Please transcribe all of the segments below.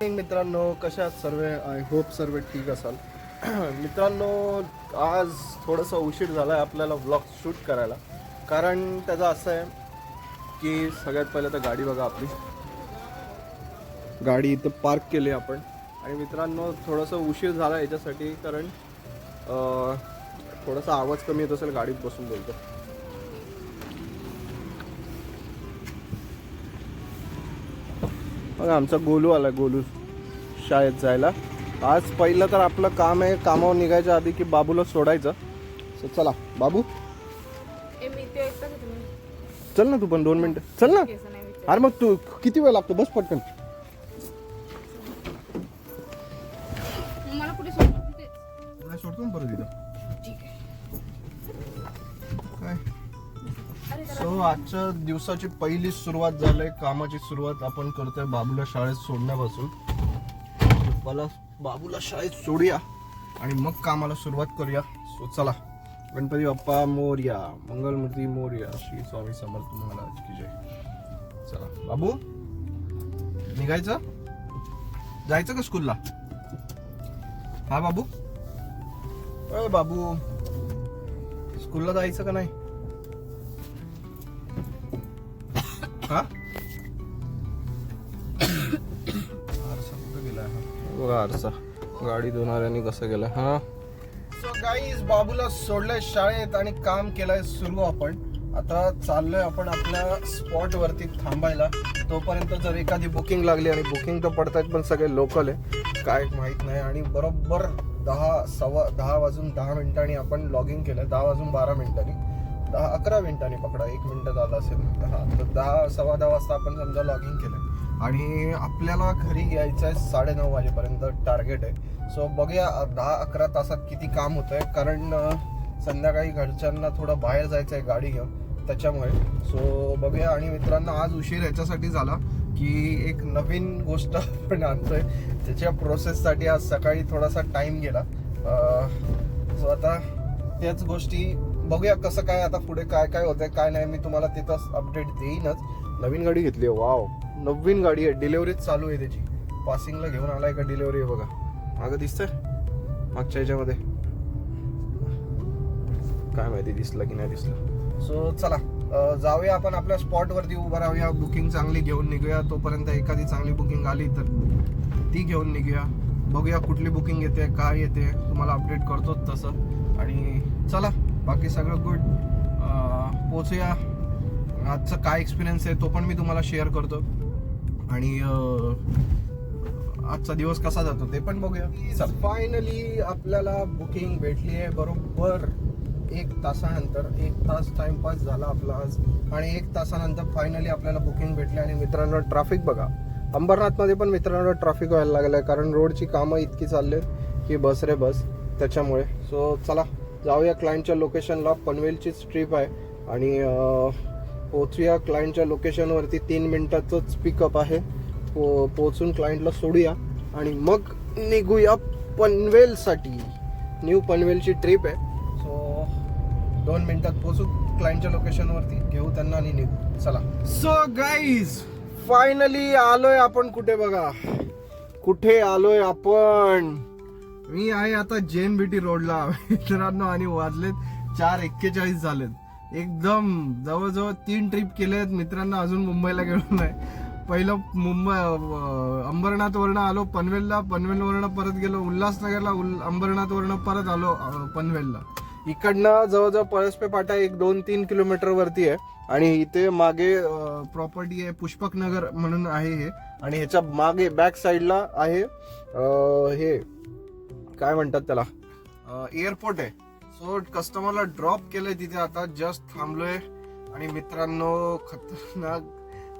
मित्रांनो. कशा सर्व? आय होप सर्व ठीक असाल. मित्रांनो आज थोडंसं उशीर झाला आहे आपल्याला व्लॉग शूट करायला. कारण त्याचं असं आहे की सगळ्यात पहिले तर गाडी बघा आपली. गाडी इथं पार्क केली आपण. आणि मित्रांनो थोडंसं उशीर झाला याच्यासाठी कारण थोडासा आवाज कमी येत असेल गाडीत बसून बोलतो. बघा आमचा गोलू आला गोलू शाळेत जायला. आज पहिलं तर आपलं काम आहे कामावर निघायच्या आधी की बाबूला सोडायचं. So, चला बाबू. चल ना तू पण दोन मिनिटं. चल ना. अरे मग तू किती वेळ लागतो? बस पटकन. आजच्या दिवसाची पहिली सुरुवात झाली कामाची सुरुवात आपण करतोय बाबूला शाळेत सोडण्यापासून. मला बाबूला शाळेत सोडूया आणि मग कामाला सुरुवात करूया. सो चला गणपती बाप्पा मोर्या मंगलमूर्ती मोर्या श्री स्वामी समर्थ महाराज की जय. चला बाबू निघायचं? जायचं का स्कूलला हा बाबू? अरे बाबू स्कूलला जायचं का नाही? हा आरसा कुठं गेलाय हा? बघा आरसा. गाडी धुणाऱ्याने कसं गेलाय हा? सो गाईज बाबूला सोडलंय शाळेत आणि काम केलंय सुरू आपण. आता चाललोय आपण आपल्या स्पॉट वरती थांबायला. तोपर्यंत जर एखादी बुकिंग लागली आणि बुकिंग तर पडतायत पण सगळे लोकल आहे. काय माहीत नाही. आणि बरोबर दहा सव्वा दहा वाजून दहा मिनिटांनी आपण लॉगिंग केलं दहा वाजून बारा मिनिटांनी. दहा अकरा मिनिटांनी पकडा एक मिनटं झालं असेल. हा तर दहा सव्वा दहा वाजता आपण समजा लॉग इन केलं. आणि आपल्याला घरी यायचं आहे साडेनऊ वाजेपर्यंत टार्गेट आहे. सो बघूया दहा अकरा तासात किती काम होत आहे कारण संध्याकाळी घरच्यांना थोडं बाहेर जायचं आहे गाडी घेऊन. त्याच्यामुळे. सो बघूया. आणि मित्रांनो आज उशीर याच्यासाठी झाला की एक नवीन गोष्ट आपण आणतोय. त्याच्या प्रोसेससाठी आज सकाळी थोडासा टाईम गेला. सो आता त्याच गोष्टी बघूया कसं काय आता पुढे काय काय होतंय काय नाही मी तुम्हाला तिथंच अपडेट देईनच. नवीन गाडी घेतली आहे वाव नवीन गाडी आहे डिलेवरीच चालू आहे त्याची. पासिंगला घेऊन आलाय का डिलेवरी आहे बघा. मागं दिसतंय? मागच्या याच्यामध्ये. काय माहिती दिसलं की नाही दिसलं. सो चला जाऊया आपण आपल्या स्पॉटवरती उभं राहूया. बुकिंग चांगली घेऊन निघूया. तोपर्यंत एखादी चांगली बुकिंग आली तर ती घेऊन निघूया. बघूया कुठली बुकिंग येते काय येते. तुम्हाला अपडेट करतोच तसं. आणि चला बाकी सगळं गुड पोचूया आजचा काय एक्सपिरियन्स आहे तो पण मी तुम्हाला शेअर करतो. आणि आजचा दिवस कसा जातो ते पण बघूया. फायनली आपल्याला बुकिंग भेटली आहे. बरोबर एक तासानंतर एक तास टाइमपास झाला आपला आज. आणि एक तासानंतर फायनली आपल्याला बुकिंग भेटली. आणि मित्रांनो ट्रॅफिक बघा. अंबरनाथमध्ये पण मित्रांनो ट्रॅफिक व्हायला लागलं आहे कारण रोडची कामं इतकी चालली की बस रे बस. त्याच्यामुळे. सो चला. जाऊया क्लायंटच्या लोकेशनला पनवेलचीच ट्रिप आहे. आणि पोचूया क्लायंटच्या लोकेशनवरती तीन मिनटाचंच पिकअप आहे. पो पोचून क्लायंटला सोडूया. आणि मग निघूया पनवेलसाठी. न्यू पनवेलची ट्रिप आहे. सो दोन मिनटात पोचू क्लायंटच्या लोकेशनवरती घेऊ त्यांना आणि निघू. चला. सो गाईज फायनली आलोय आपण कुठे बघा? कुठे आलोय आपण? मी आहे आता जेन बीटी रोडला. मित्रांनो आणि वाजलेत चार एक्केचाळीस झालेत. एकदम जवळजवळ तीन ट्रिप केल्यात मित्रांनो अजून मुंबईला गेलो नाही. पहिलं मुंबई अंबरनाथवरनं आलो पनवेलला. पनवेलवरनं परत गेलो उल्हासनगरला. उल अंबरनाथवरनं परत आलो पनवेलला. इकडनं जवळजवळ पळसपे पाटा एक दोन तीन किलोमीटरवरती आहे. आणि इथे मागे प्रॉपर्टी आहे पुष्पकनगर म्हणून आहे हे. आणि ह्याच्या मागे बॅक साईडला आहे हे काय म्हणतात त्याला? एअरपोर्ट आहे. सो कस्टमरला ड्रॉप केलंय तिथे आता. जस्ट थांबलोय. आणि मित्रांनो खतरनाक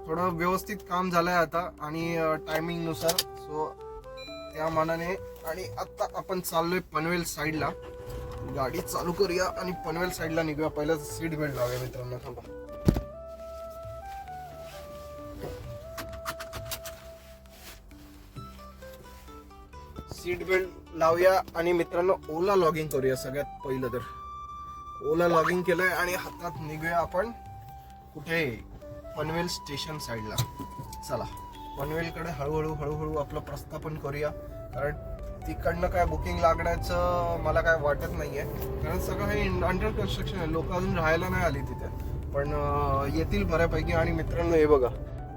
थोडं व्यवस्थित काम झालंय आता. आणि टायमिंगनुसार सो त्या मानाने. आणि आत्ता आपण चाललोय पनवेल साईडला गाडी चालू करूया आणि पनवेल साईडला निघूया. पहिलं सीट बेल्ट लावूया मित्रांनो. थांबा. सीट बेल्ट लावूया आणि मित्रांनो ओला लॉगिंग करूया सगळ्यात पहिलं तर. ओला लॉगिंग केलंय आणि हातात निघूया आपण कुठे? पनवेल स्टेशन साईडला. चला पनवेलकडे हळूहळू हळूहळू आपलं प्रस्थापन करूया. कारण तिकडनं काय बुकिंग लागण्याचं मला काय वाटत नाही आहे कारण सगळं हे अंडर कन्स्ट्रक्शन आहे. लोक अजून राहायला नाही आली तिथे. पण येतील बऱ्यापैकी. आणि मित्रांनो हे बघा.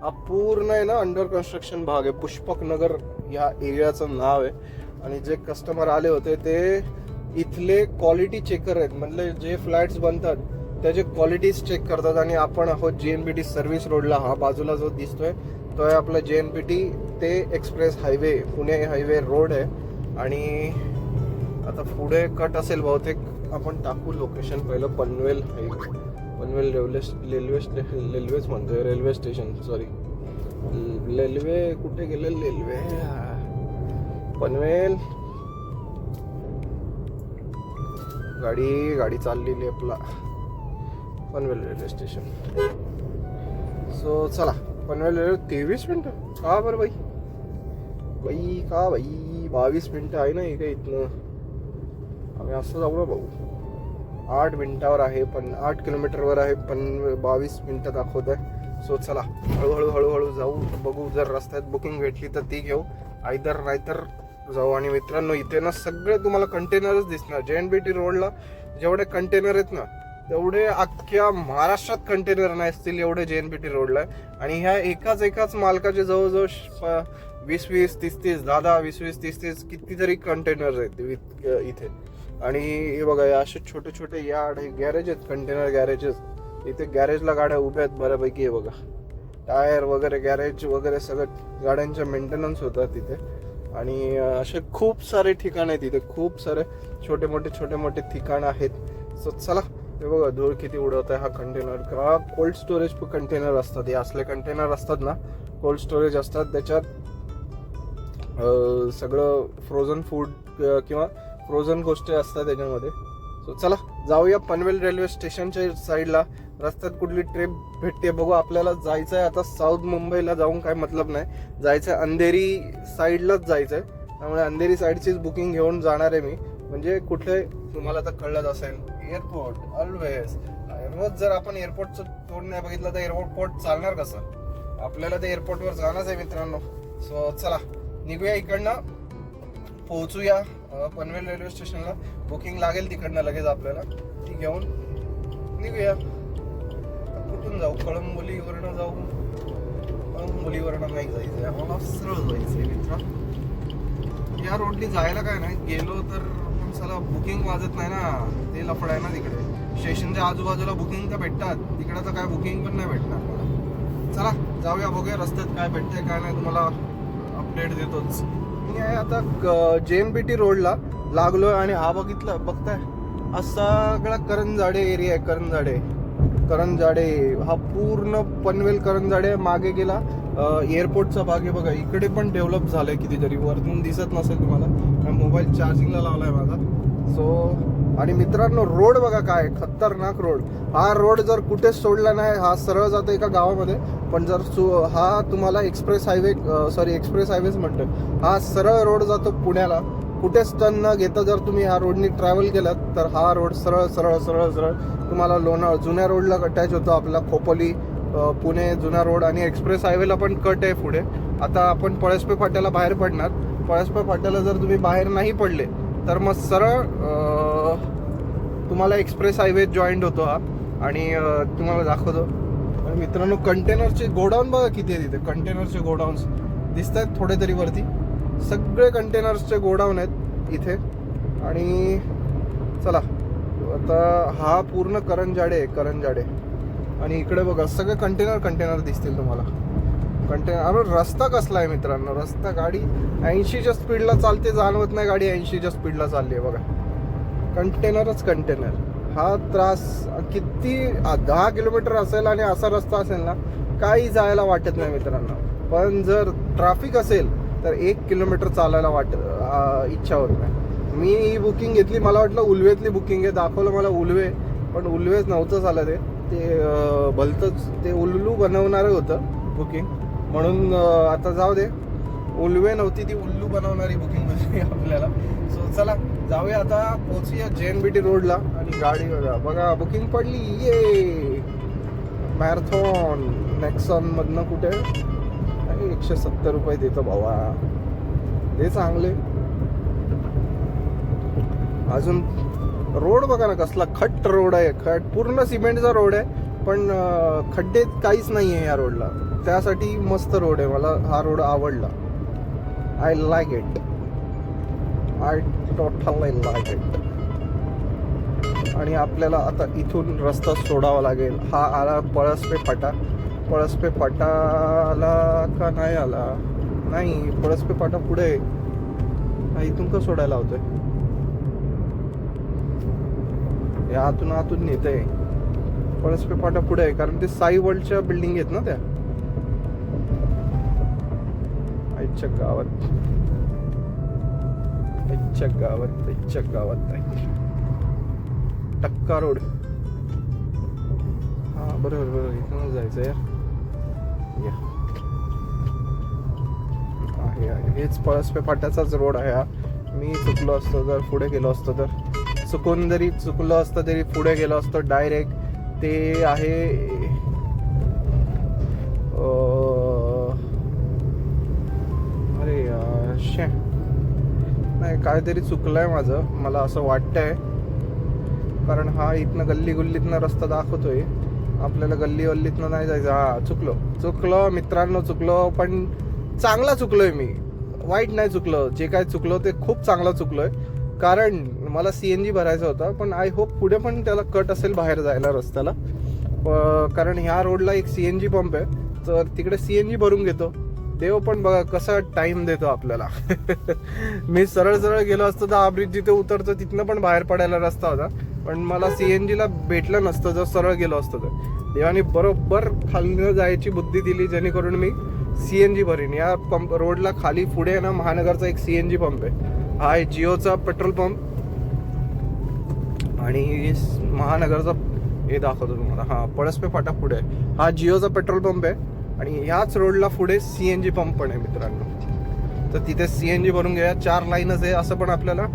हा पूर्ण आहे ना अंडर कन्स्ट्रक्शन भाग आहे. पुष्पक नगर या एरियाचं नाव आहे. आणि जे कस्टमर आले होते ते इथले क्वालिटी चेकर आहेत. म्हणजे जे फ्लॅट्स बनतात त्याचे क्वालिटीज चेक करतात आणि आपण आहोत जे एन बी टी सर्व्हिस रोडला हा बाजूला जो दिसतोय तो आहे आपला जे एन पी टी ते express highway Pune highway road आहे. आणि आता पुढे कट असेल बहुतेक आपण टाकू लोकेशन पहिलं Panvel highway Panvel railway railway station रेल्वेच म्हणतोय रेल्वे स्टेशन सॉरी रेल्वे कुठे गेलं? रेल्वे पनवेल. गाडी गाडी चाललेली आहे आपला पनवेल रेल्वे स्टेशन सो चला पनवेल रेल्वे तेवीस मिनटं. का बरं बाई? बाई का बाई? बावीस मिनटं आहे ना इथे इथनं. आम्ही असं जाऊ ना भाऊ. आठ मिनटावर आहे पण आठ किलोमीटरवर आहे पण बावीस मिनटं दाखवत आहे सो चला हळूहळू हळूहळू जाऊ. बघू जर रस्त्यात बुकिंग भेटली तर ती घेऊ. आयदर नाहीतर जाऊ. आणि मित्रांनो इथे ना सगळे तुम्हाला कंटेनरच दिसणार. जे एन बी टी रोडला जेवढे कंटेनर आहेत ना तेवढे अख्ख्या महाराष्ट्रात कंटेनर नाही असतील एवढे जे एन बी टी रोडला आहे. आणि ह्या एकाच एकाच मालकाचे जवळजवळ वीस वीस तीस तीस दहा दहा वीस वीस तीस तीस कितीतरी कंटेनर आहेत इथे. आणि हे बघा या असे छोटे छोटे यार्ड हे गॅरेज आहेत कंटेनर गॅरेजेस इथे गॅरेजला गाड्या उभ्या आहेत बऱ्यापैकी हे बघा. टायर वगैरे गॅरेज वगैरे सगळं गाड्यांच्या मेंटेनन्स होतात तिथे आणि असे खूप सारे ठिकाण आहेत तिथे खूप सारे छोटे मोठे छोटे मोठे ठिकाण आहेत. सो चला हे बघा धूर किती उडवत आहे हा कंटेनर का? कोल्ड स्टोरेज कंटेनर असतात. हे असले कंटेनर असतात ना कोल्ड स्टोरेज असतात. त्याच्यात सगळं फ्रोझन फूड किंवा फ्रोझन गोष्टी असतात त्याच्यामध्ये. सो चला जाऊया पनवेल रेल्वे स्टेशनच्या साईडला रस्त्यात कुठली ट्रिप भेटते बघू आपल्याला जायचं आहे आता साऊथ मुंबईला जाऊन काय मतलब नाही. जायचं आहे अंधेरी साईडलाच जायचं आहे त्यामुळे अंधेरी साईडचीच बुकिंग घेऊन जाणार आहे मी. म्हणजे कुठले तुम्हाला तर कळलंच असेल. एअरपोर्ट ऑलवेज रोज जर आपण एअरपोर्टचं तोंड नाही बघितलं तर एअरपोर्ट चालणार कसं? आपल्याला ते एअरपोर्टवर जाणंच आहे मित्रांनो. सो चला निघूया इकडनं. पोहोचूया पनवेल रेल्वे स्टेशनला बुकिंग लागेल तिकडनं लगेच आपल्याला. ती घेऊन निघूया. कुठून जाऊ? कळंबोलीवरनं जाऊ? कळंबोलीवरनं नाही जायचं. आम्हाला सरळ जायचं मित्र. या रोडनी जायला काय नाही. गेलो तर पण बुकिंग वाजत नाही ना. ते लफड आहे ना तिकडे. स्टेशनच्या आजूबाजूला बुकिंग तर भेटतात. तिकडे तर काय बुकिंग पण नाही भेटणार मला. चला जाऊया बघूया रस्त्यात काय भेटतंय काय नाही. तुम्हाला अपडेट देतोच. मी आहे आता जे एम पी टी रोडला लागलोय आणि हा बघितलं बघताय. हा सगळा करंजाडे एरिया आहे करंजाडे. करंजाडे हा पूर्ण पनवेल करंजाडे मागे गेला. एअरपोर्टचा भाग आहे बघा इकडे पण डेव्हलप झालंय कितीतरी वरतून दिसत नसेल तुम्हाला. मोबाईल चार्जिंगला लावलाय माझा. सो आणि मित्रांनो रोड बघा काय खतरनाक रोड हा रोड जर कुठेच सोडला नाही हा सरळ जातो एका गावामध्ये. पण जर सु हा तुम्हाला एक्सप्रेस हायवे सॉरी एक्सप्रेस हायवेच म्हणतो हा सरळ रोड जातो पुण्याला. कुठेच टर्न न घेता जर तुम्ही ह्या रोडनी ट्रॅव्हल केलात तर हा रोड सरळ सरळ सरळ सरळ तुम्हाला लोणार जुन्या रोडला अटॅच होतो आपला खोपोली पुणे जुना रोड आणि एक्सप्रेस हायवेला पण कट आहे पुढे. आता आपण पळसपे फाट्याला बाहेर पडणार. पळसपे फाट्याला जर तुम्ही बाहेर नाही पडले तर मग सरळ तुम्हाला एक्सप्रेस हायवे जॉईंट होतो हा. आणि तुम्हाला दाखवतो. आणि मित्रांनो कंटेनरचे गोडाऊन बघा किती आहे तिथे. कंटेनरचे गोडाऊन्स दिसत आहेत थोडे तरी वरती. सगळे कंटेनर्सचे गोडाऊन आहेत इथे. आणि चला आता हा पूर्ण करंजाडे आहे करंजाडे. आणि इकडे बघा सगळे कंटेनर कंटेनर दिसतील तुम्हाला. कंटेनर अरे रस्ता कसला आहे मित्रांनो? रस्ता गाडी ऐंशीच्या स्पीडला चालते जाणवत नाही गाडी ऐंशीच्या स्पीडला चालली आहे बघा. कंटेनरच कंटेनर हा त्रास किती दहा किलोमीटर असेल आणि असा रस्ता असेल ना काही जायला वाटत नाही मित्रांनो. पण जर ट्रॅफिक असेल तर एक किलोमीटर चालायला वाट इच्छा होत नाही. मी ही बुकिंग घेतली मला वाटलं उलवेतली बुकिंग आहे दाखवलं मला उलवे पण उलवेच नव्हतं झालं ते ते भलतंच ते उल्लू बनवणारं होतं बुकिंग म्हणून आता जाऊ दे. उलवे नव्हती ती उल्लू बनवणारी बुकिंग होती म्हणजे आपल्याला. सो चला जाऊया आता पोचूया जे एन बी टी रोडला आणि गाडी बघा. बघा बुकिंग पडली. ये मॅरेथॉन नेक्सॉन मधनं कुठे एकशे सत्तर रुपये देतो भावा. ते चांगले. अजून रोड बघा ना कसला खट्ट रोड आहे. खट पूर्ण सिमेंटचा रोड आहे पण खड्डे काहीच नाही आहे या रोडला. त्यासाठी मस्त रोड आहे. मला हा रोड आवडला. I like it I total like it आणि आपल्याला आता इथून रस्ता सोडावा लागेल. हा आला पळसपे फाटा. पळसपे फाटा आला का नाही आला? नाही पळसपे फाटा पुढे. आहे. इथून का सोडायला होतोय? या आतून आतून नेत आहे पळसपे फाटा पुढे आहे कारण ते साई वर्ल्डच्या बिल्डिंग आहेत ना त्या. आईच्या गावात. आईच्या गावात आईच्या गावात. टक्का रोड. हा बरोबर बरोबर. इथूनच जायचं यार आहे आहे. हेच पळसपे फाट्याचाच रोड आहे हा. मी चुकलो असतो जर पुढे गेलो असतो तर. चुकून जरी चुकलो असतं तरी पुढे गेलो असतो डायरेक्ट ते आहे अरे यार, शे. नाही काहीतरी चुकलंय माझं. मला असं वाटतंय. कारण हा इथनं गल्ली गुल्लीतनं रस्ता दाखवतोय. आपल्याला गल्ली वल्लीतनं नाही जायचं. हा चुकलो. चुकलो मित्रांनो चुकलो पण चांगला चुकलोय मी. वाईट नाही चुकलो. जे काय चुकलो ते खूप चांगलं चुकलोय. कारण मला सी एन जी भरायचं होतं पण आय होप पुढे पण त्याला कट असेल बाहेर जायला रस्त्याला. कारण ह्या रोडला एक सी एन जी पंप आहे. तर तिकडे सी एन जी भरून घेतो. देव पण बघा कसा टाइम देतो आपल्याला. मी सरळ सरळ गेलो असतो तर ब्रिज जिथे उतरतो तिथनं पण बाहेर पडायला रस्ता होता. पण मला सीएनजी ला भेटलं नसतं जर सरळ गेलो असतं तर. देवाने बरोबर खाली जायची बुद्धी दिली जेणेकरून मी सीएनजी भरीन. या पंप रोडला खाली पुढे आहे ना महानगरचा एक सीएनजी पंप आहे. हा आहे जिओचा पेट्रोल पंप. आणि महानगरचा हे दाखवतो तुम्हाला. हा पळसपे फाटा पुढे आहे. हा जिओचा पेट्रोल पंप आहे. आणि याच रोडला पुढे सीएनजी पंप पण आहे मित्रांनो. तर तिथे सीएनजी भरून घ्या. चार लाईनच आहे असं पण आपल्याला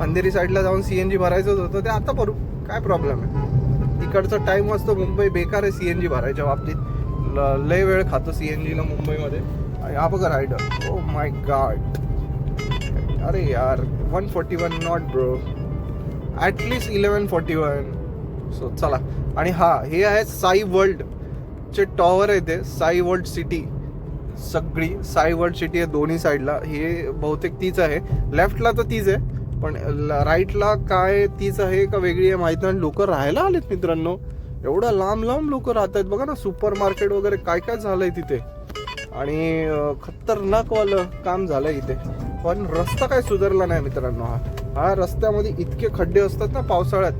अंधेरी साईडला जाऊन सी एन जी भरायचंच होतं ते आता भरू. काय प्रॉब्लेम आहे? तिकडचा टाइम असतो मुंबई बेकार आहे सी एन जी भरायच्या बाबतीत. ल- लय वेळ खातो सी एन जीला मुंबईमध्ये. आणि हा बघा रायडर ओ माय गॉड अरे यार one forty one not bro at least eleven forty one so चला. आणि हा हे आहे साई वर्ल्ड चे टॉवर आहे ते साई वर्ल्ड सिटी सगळी साई वर्ल्ड सिटी आहे दोन्ही साईडला हे बहुतेक तीच आहे. लेफ्टला तर तीच आहे. पण राईटला काय तीच आहे का वेगळी आहे माहीत नाही. लोक राहायला आलेत मित्रांनो. एवढं लांब लांब लोक राहत आहेत बघा ना सुपर मार्केट वगैरे काय काय झालंय तिथे. आणि खतरनाकवालं काम झालंय इथे. पण रस्ता काय सुधारला नाही मित्रांनो हा. हा रस्त्यामध्ये इतके खड्डे असतात ना पावसाळ्यात.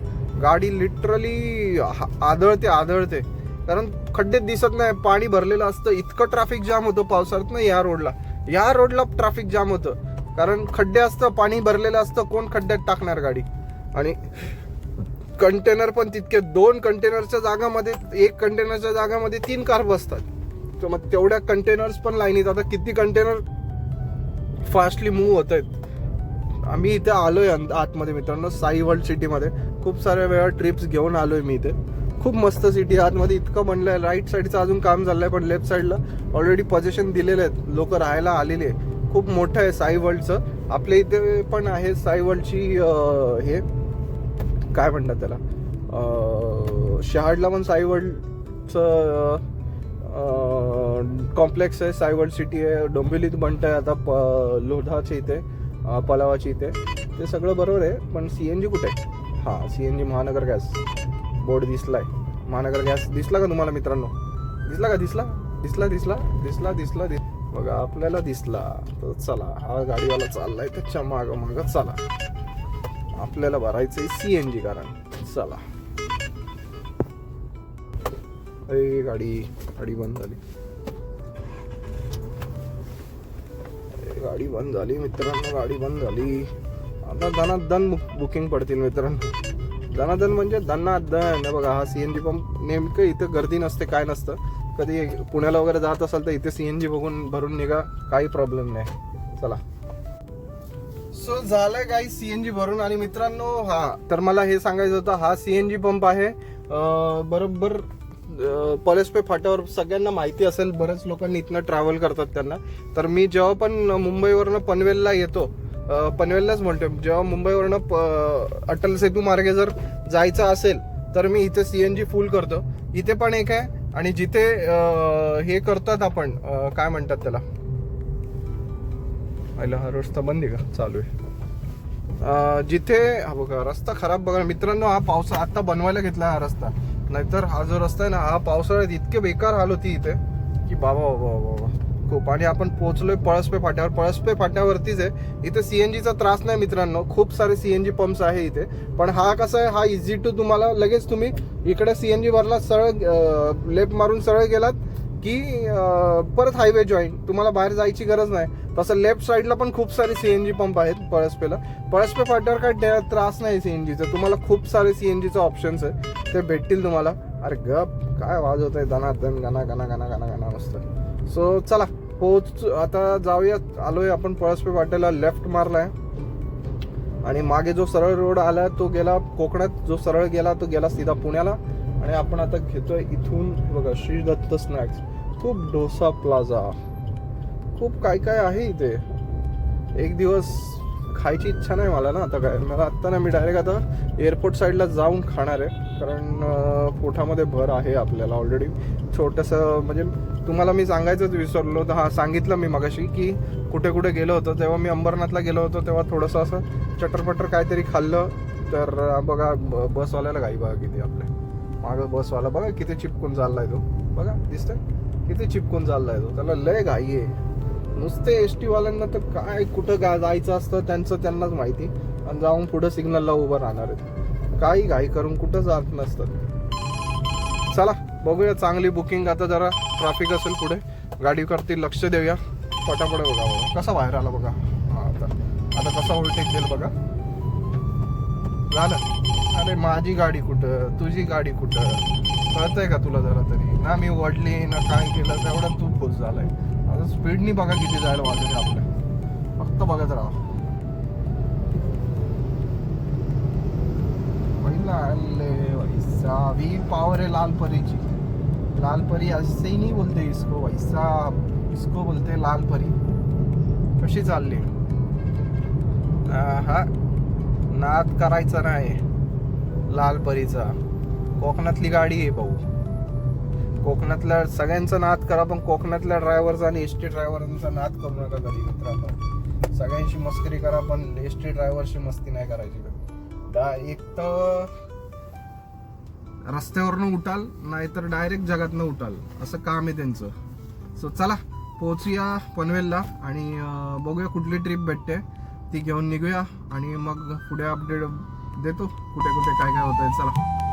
गाडी लिटरली आदळते आदळते. कारण खड्डे दिसत नाही. पाणी भरलेलं असतं. इतकं ट्रॅफिक जाम होतं पावसाळ्यात ना या रोडला या रोडला ट्रॅफिक जाम होतं. कारण खड्डे असतं पाणी भरलेलं असतं कोण खड्ड्यात टाकणार गाडी? आणि कंटेनर पण तितके दोन कंटेनरच्या जागामध्ये एक कंटेनरच्या जागामध्ये तीन कार बसतात. तर मग तेवढ्या कंटेनर्स पण लाईनीत आता किती कंटेनर फास्टली मूव्ह होत आहेत? आम्ही इथे आलोय आतमध्ये मित्रांनो साई वर्ल्ड सिटीमध्ये खूप साऱ्या वेळा ट्रिप्स घेऊन आलोय मी इथे. खूप मस्त सिटी आतमध्ये इतकं बनलंय राईट साईडचं अजून काम झालंय पण लेफ्ट साईडला ऑलरेडी पोझिशन दिलेले आहेत. लोक राहायला आलेले आहे. खूप मोठं आहे साई वर्ल्डचं आपल्या इथे पण आहे साई वर्ल्डची हे. काय म्हणतात त्याला? शहाडला पण साई वर्ल्डचं कॉम्प्लेक्स आहे. साई वर्ल्ड सिटी आहे. डोंबिवलीत बनत आहे आता प लोधाच्या इथे पलावाची इथे. ते सगळं बरोबर आहे पण सी एन जी कुठे? आहे हां सी एन जी महानगर गॅस बोर्ड दिसला आहे महानगर गॅस दिसला का तुम्हाला मित्रांनो? दिसला का? दिसला? दिसला दिसला दिसला दिसला दिस बघा आपल्याला दिसला तर चला हा गाडीवाला चाललाय त्याच्या माग माग चला. आपल्याला भरायचंय सी एन जी कारण. चला. अरे गाडी गाडी बंद झाली. गाडी बंद झाली मित्रांनो गाडी बंद झाली. आता दनादन बुकिंग पडतील मित्रांनो. दनादन म्हणजे दनादन बघा हा सी एन जी पंप नेमकं इथं गर्दी नसते काय नसतं. कधी पुण्याला वगैरे जात असाल तर इथे सीएनजी बघून भरून निघा काही प्रॉब्लेम नाही. चला. सो झालंय काही सीएनजी भरून आणि मित्रांनो हा. तर मला हे सांगायचं होतं हा सीएनजी पंप आहे. बरोबर पलेसपे फाट्यावर सगळ्यांना माहिती असेल बरेच लोकांनी इथनं ट्रॅव्हल करतात त्यांना. तर मी जेव्हा पण मुंबईवरनं पनवेलला येतो पनवेललाच म्हणतो जेव्हा मुंबईवरनं प- अटल सेतू मार्गे जर जायचं असेल तर मी इथे सी एन जी फुल करतो. इथे पण एक आहे आणि जिथे हे करतात आपण काय म्हणतात त्याला? पहिला हा रस्ता बंद आहे का? चालू आहे. जिथे हा बघा रस्ता खराब बघा मित्रांनो हा पावसा आता बनवायला घेतला हा रस्ता. नाहीतर हा जो रस्ता आहे ना हा पावसाळ्यात इतके बेकार हाल होती इथे की बाबा बाबा बाबा बाबा. खूप. आणि आपण पोहोचलोय पळसपे फाट्यावर. पळसपे फाट्यावरतीच आहे. इथे सीएनजीचा त्रास नाही मित्रांनो. खूप सारे सीएनजी पंप्स आहे इथे. पण हा कसा आहे? हा इझी टू तुम्हाला लगेच तुम्ही इकडे सीएनजी वरला सरळ लेफ्ट मारून सरळ गेलात की परत हायवे जॉईन तुम्हाला बाहेर जायची गरज नाही. तसं लेफ्ट साईडला पण खूप सारे सीएनजी पंप आहेत पळसपेला. पळसपे फाट्यावर काय त्रास नाही सीएनजीचा तुम्हाला खूप सारे सीएनजीचे ऑप्शन्स आहे. ते भेटतील तुम्हाला. अरे गप. काय वाज होत आहे दनादन गाना गाना गाना गाना गाना मस्त. सो चला पोच आता जाऊया आलोय आपण पळसपे वाटेला लेफ्ट मारलाय. आणि मागे जो सरळ रोड आला तो गेला कोकणात. जो सरळ गेला तो गेला सीधा पुण्याला. आणि आपण आता घेतोय इथून बघा श्री दत्त स्नॅक्स खूप डोसा प्लाझा खूप काय काय आहे इथे. एक दिवस खायची इच्छा नाही मला ना आता काय. मला आत्ता ना मी डायरेक्ट आता एअरपोर्ट साईडला जाऊन खाणार आहे. कारण पोठामध्ये भर आहे आपल्याला ऑलरेडी छोटंसं म्हणजे तुम्हाला मी सांगायचंच विसरलो. तर हां सांगितलं मी मगाशी की कुठे कुठे गेलो होतो. तेव्हा मी अंबरनाथला गेलो होतो. तेव्हा थोडंसं असं चटरपटर काहीतरी खाल्लं. तर बघा ब- बसवाल्याला घाई बघा किती आपल्या मागं बसवाला बघा किती चिपकून चाललाय तो. बघा दिसतंय? किती चिपकून चाललाय तो. त्याला लय घाई आहे. नुसते एस टी वाल्यांना तर काय कुठं गा जायचं असतं त्यांचं त्यांनाच माहिती. आणि जाऊन पुढं सिग्नलला उभं राहणार आहेत. काही घाई करून कुठं जात नसतात. चला बघूया चांगली बुकिंग आता जरा ट्रॅफिक असेल पुढे. गाडीवरती लक्ष देऊया. पटापट बघा बघा. कसा बाहेर आला बघा. हा आता आता कसा ओव्हरटेक देईल बघा. झालं. अरे माझी गाडी कुठं? तुझी गाडी कुठं? कळतंय का तुला जरा तरी? ना मी वडली ना काय केलं? तेवढा तू खुश झालाय. आता स्पीडनी बघा किती जायला वाजले आपल्या फक्त बघत राहा. पहिला आले वैसा वी पावर आहे लाल परीची लाल परी असे नाही बोलते इसको वैसा इसको बोलते लाल परी कशी चालली? हा नाद करायचा नाही. लाल परीचा कोकणातली गाडी आहे भाऊ. कोकणातल्या सगळ्यांचा नाद करा पण कोकणातल्या ड्रायव्हरचा आणि एस टी ड्रायव्हरांचा नाद करू नका कधी आपण सगळ्यांशी मस्करी करा पण एस टी ड्रायव्हरशी मस्ती नाही करायची कधी. एक तर रस्त्यावरनं उठाल नाहीतर डायरेक्ट जगातनं उठाल. असं काम आहे त्यांचं. सो चला पोहोचूया पनवेलला आणि बघूया कुठली ट्रिप भेटते. ती घेऊन निघूया आणि मग पुढे अपडेट देतो कुठे कुठे काय काय होतंय. चला.